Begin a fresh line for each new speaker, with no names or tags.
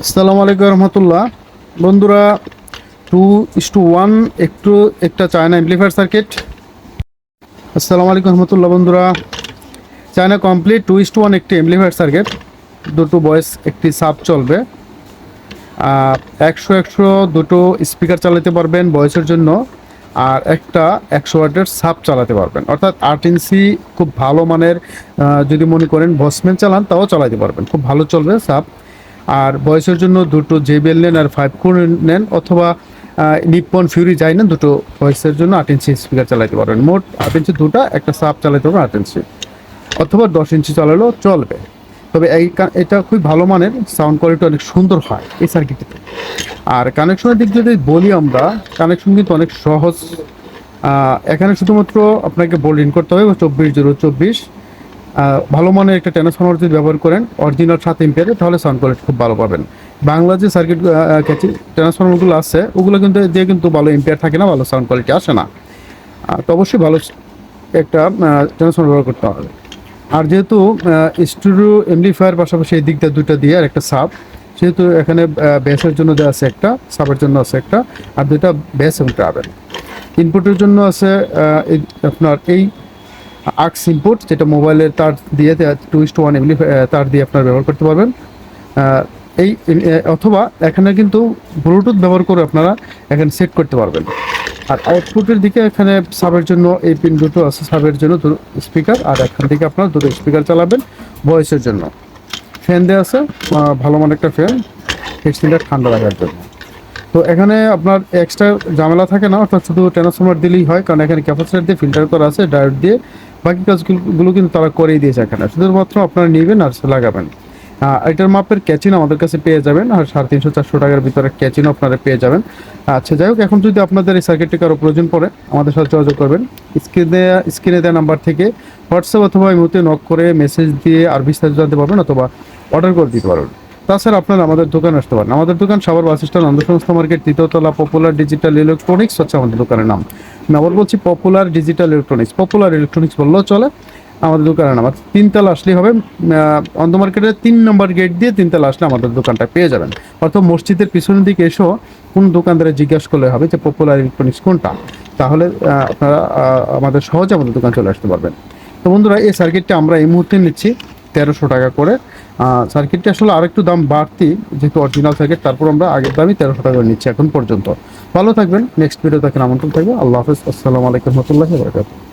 আসসালামু আলাইকুম রহমতুল্লাহ। বন্ধুরা টু ইস টু ওয়ান একটু একটা চায়না এমপ্লিফায়ার সার্কিট আসসালামু আলাইকুম রহমতুল্লাহ বন্ধুরা। China complete two is two one একটি এমপ্লিফায়ার সার্কিট দুটো বয়েস একটি সাব চলবে। একশো একশো দুটো স্পিকার চালাতে পারবেন বয়সের জন্য। আর একটা একশো ওয়াটের সাপ চালাতে পারবেন। অর্থাৎ আট ইঞ্চি খুব ভালো মানের যদি মনে করেন বসম্যান চালান, তাও চালাতে পারবেন। খুব ভালো চলবে সাব আর বয়সের জন্য দুটো জেবিএল নেন আর ফাইভ কোর নেন অথবা নিপন ফিউরি যাই না দুটো ভয়েসের জন্য আট ইঞ্চি স্পিকার চালাতে পারবেন মোট আট ইঞ্চি দুটা, একটা সাব চালাতে পারবেন আট ইঞ্চি। অথবা দশ ইঞ্চি চালালেও চলবে। তবে এই এটা খুব ভালো মানের সাউন্ড কোয়ালিটি অনেক সুন্দর হয় এই সার্কিটটিতে আর কানেকশনের দিক যদি বলি আমরা কানেকশন কিন্তু অনেক সহজ। এখানে শুধুমাত্র আপনাকে বোল্ড ইন করতে হবে, চব্বিশ জিরো চব্বিশ। ভালো মানের একটা ট্রান্সফর্মার যদি ব্যবহার করেন অরিজিনাল সাত ইম্পিয়ারে তাহলে সাউন্ড কোয়ালিটি খুব ভালো পাবেন। বাংলা যে সার্কিট ট্রান্সফর্মারগুলো আছে, ওগুলো কিন্তু, দিয়ে কিন্তু ভালো ইম্পিয়ার থাকে না, ভালো সাউন্ড কোয়ালিটি আসে না। তো অবশ্যই ভালো একটা ট্রান্সফর্মার ব্যবহার করতে হবে। আর যেহেতু স্টুডিও এমপ্লিফায়ার পাশাপাশি এই দিকটা দুইটা দিয়ে আর একটা সাব সেহেতু এখানে বেসের জন্য দেওয়া আছে একটা সাবের জন্য আছে একটা, আর দুটা বেস এবং ট্রাভেল ইনপুটের জন্য আছে আপনার এই আক্স ইনপুট যেটা মোবাইলের তার দিয়ে টু ইস টু ওয়ান এমনি তার দিয়ে আপনার ব্যবহার করতে পারবেন। এই অথবা এখানে কিন্তু ব্লুটুথ ব্যবহার করে আপনারা এখানে সেট করতে পারবেন। আর আউটপুটের দিকে এখানে সাবের জন্য, এই পিন দুটো আছে সাবের জন্য দুটো স্পিকার আর এখান থেকে আপনারা দুটো স্পিকার চালাবেন ভয়েসের জন্য। ফ্যান দেওয়া আছে ভালো মানের একটা ফ্যান হেডসেটটা ঠান্ডা রাখার জন্য। তো এখানে আপনার এক্সট্রা ঝামেলা থাকে না, অর্থাৎ শুধু ট্রান্সফর্মার দিলেই হয়, কারণ এখানে ক্যাপাসিটার দিয়ে ফিল্টার করা আছে ডায়োড দিয়ে বাকি কাজগুলো কিন্তু তারা করেই দিয়েছে এখানে। শুধুমাত্র আপনারা নেবেন আর লাগাবেন। এটার মাপের ক্যাচিন আমাদের কাছে পেয়ে যাবেন, আর সাড়ে তিনশো, চারশো টাকার ভিতরে ক্যাচিনও আপনারা পেয়ে যাবেন। আচ্ছা যাই হোক, এখন যদি আপনাদের এই সার্কিটটি কারও প্রয়োজন পড়ে, আমাদের সাথে যোগাযোগ করবেন। স্ক্রিনে স্ক্রিনে দেওয়া নাম্বার থেকে হোয়াটসঅ্যাপ অথবা এই নক করে মেসেজ দিয়ে আর বিস্তারিত জানতে পারবেন অথবা অর্ডার করে দিতে পারবেন। তাছাড়া আপনারা আমাদের দোকানে আসতে পারেন। আমাদের দোকান সাবার bus stand Ananda Sangstha market তৃতীয়তলা popular digital electronics হচ্ছে আমাদের দোকানের নাম। আমি আবার বলছি popular digital electronics popular electronics বললেও চলে, আমাদের দোকানের নাম। তিনতলা আসলেই হবে অন্ধ মার্কেটের তিন নম্বর গেট দিয়ে তিনতলা আসলে আমাদের দোকানটা পেয়ে যাবেন। অর্থাৎ মসজিদের পিছনের দিকে এসেও কোন দোকানদারে জিজ্ঞাসা করলে হবে যে পপুলার ইলেকট্রনিক্স কোনটা? তাহলে আপনারা আমাদের সহজে আমাদের দোকান চলে আসতে পারবেন। তো বন্ধুরা, এই সার্কিটটা আমরা এই মুহূর্তে নিচ্ছি, তেরোশো টাকা করে। সার্কিটটা আসলে আর একটু দাম বাড়তি, যেহেতু অরিজিনাল সার্কিট, তারপর আমরা আগের দামই তেরোশো টাকা নিচ্ছি এখন পর্যন্ত। ভালো থাকবেন নেক্সট ভিডিও দেখেন আমন্ত্রণ থাকবে। আল্লাহ হাফিজ, আসসালামু আলাইকুম রহমতুল্লাহ বারকাতুহ।